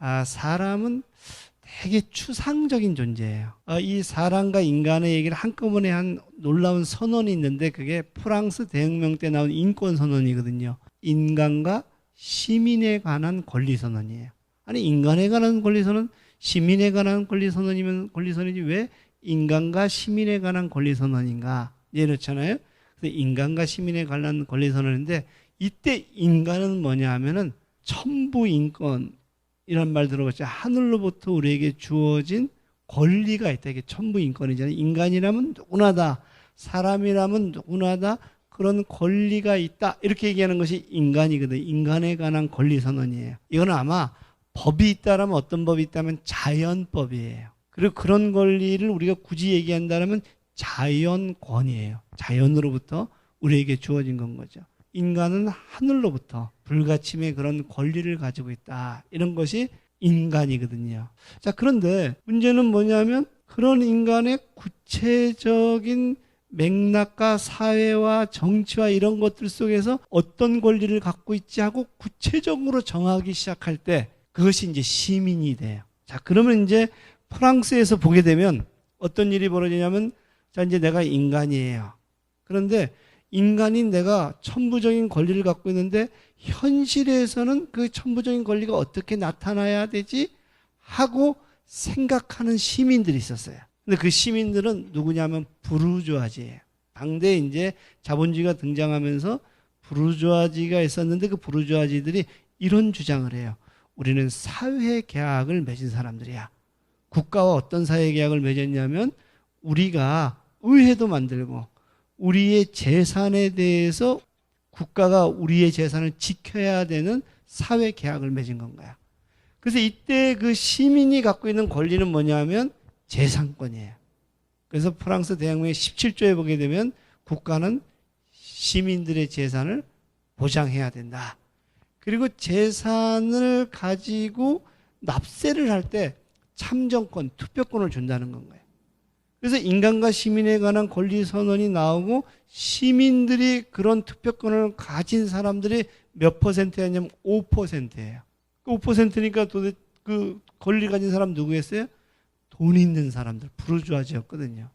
아, 사람은 되게 추상적인 존재예요. 아, 이 사람과 인간의 얘기를 한꺼번에 한 놀라운 선언이 있는데 그게 프랑스 대혁명 때 나온 인권 선언이거든요. 인간과 시민에 관한 권리 선언이에요. 아니 인간에 관한 권리 선언, 시민에 관한 권리 선언이면 권리 선언이지 왜 인간과 시민에 관한 권리 선언인가? 이렇잖아요. 그래서 인간과 시민에 관한 권리 선언인데 이때 인간은 뭐냐 하면은 천부 인권 이런 말 들어봤죠. 하늘로부터 우리에게 주어진 권리가 있다. 이게 천부 인권이잖아요. 인간이라면 누구나 다, 사람이라면 누구나 다 그런 권리가 있다. 이렇게 얘기하는 것이 인간이거든. 인간에 관한 권리 선언이에요. 이거는 아마 법이 있다라면 어떤 법이 있다면 자연법이에요. 그리고 그런 권리를 우리가 굳이 얘기한다면 자연권이에요. 자연으로부터 우리에게 주어진 건 거죠. 인간은 하늘로부터 불가침의 그런 권리를 가지고 있다. 이런 것이 인간이거든요. 자, 그런데 문제는 뭐냐면 그런 인간의 구체적인 맥락과 사회와 정치와 이런 것들 속에서 어떤 권리를 갖고 있지 하고 구체적으로 정하기 시작할 때 그것이 이제 시민이 돼요. 자, 그러면 이제 프랑스에서 보게 되면 어떤 일이 벌어지냐면 자, 이제 내가 인간이에요. 그런데 인간인 내가 천부적인 권리를 갖고 있는데 현실에서는 그 천부적인 권리가 어떻게 나타나야 되지 하고 생각하는 시민들이 있었어요. 근데 그 시민들은 누구냐면 부르주아지예요. 당대 이제 자본주의가 등장하면서 부르주아지가 있었는데 그 부르주아지들이 이런 주장을 해요. 우리는 사회 계약을 맺은 사람들이야. 국가와 어떤 사회 계약을 맺었냐면 우리가 의회도 만들고 우리의 재산에 대해서 국가가 우리의 재산을 지켜야 되는 사회 계약을 맺은 건가요? 그래서 이때 그 시민이 갖고 있는 권리는 뭐냐면 재산권이에요. 그래서 프랑스 대혁명의 17조에 보게 되면 국가는 시민들의 재산을 보장해야 된다. 그리고 재산을 가지고 납세를 할 때 참정권, 투표권을 준다는 건가요. 그래서 인간과 시민에 관한 권리 선언이 나오고 시민들이 그런 투표권을 가진 사람들이 몇 퍼센트였냐면 5%예요. 그 5%니까 도대체 그 권리 가진 사람 누구였어요? 돈 있는 사람들, 부르주아지였거든요.